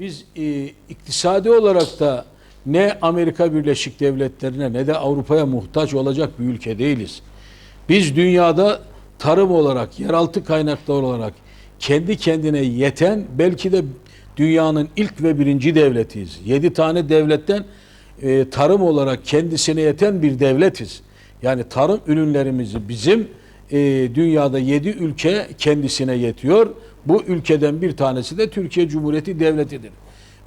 Biz e, iktisadi olarak da ne Amerika Birleşik Devletleri'ne ne de Avrupa'ya muhtaç olacak bir ülke değiliz. Biz dünyada tarım olarak, yeraltı kaynakları olarak kendi kendine yeten belki de dünyanın ilk ve birinci devletiyiz. Yedi tane devletten e, tarım olarak kendisine yeten bir devletiz. Yani tarım ürünlerimizi bizim e, dünyada yedi ülke kendisine yetiyor. Bu ülkeden bir tanesi de Türkiye Cumhuriyeti Devleti'dir.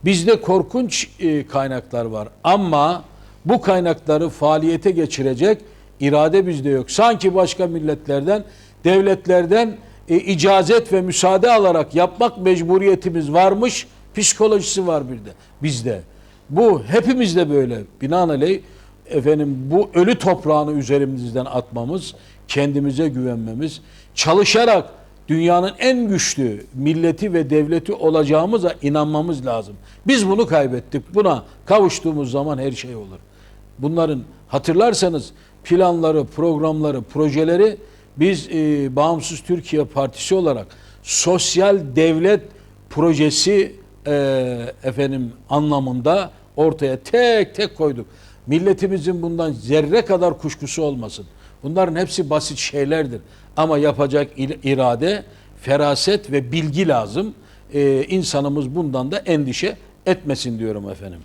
Bizde korkunç e, kaynaklar var ama bu kaynakları faaliyete geçirecek irade bizde yok. Sanki başka milletlerden, devletlerden e, icazet ve müsaade alarak yapmak mecburiyetimiz varmış. Psikolojisi var bir de bizde. Bu hepimizde böyle. Binaenaleyh efendim bu ölü toprağını üzerimizden atmamız, kendimize güvenmemiz, çalışarak dünyanın en güçlü milleti ve devleti olacağımıza inanmamız lazım. Biz bunu kaybettik. Buna kavuştuğumuz zaman her şey olur. Bunların hatırlarsanız planları, programları, projeleri biz e, Bağımsız Türkiye Partisi olarak sosyal devlet projesi e, efendim anlamında ortaya tek tek koyduk. Milletimizin bundan zerre kadar kuşkusu olmasın. Bunların hepsi basit şeylerdir. Ama yapacak irade, feraset ve bilgi lazım. E, insanımız bundan da endişe etmesin diyorum efendim.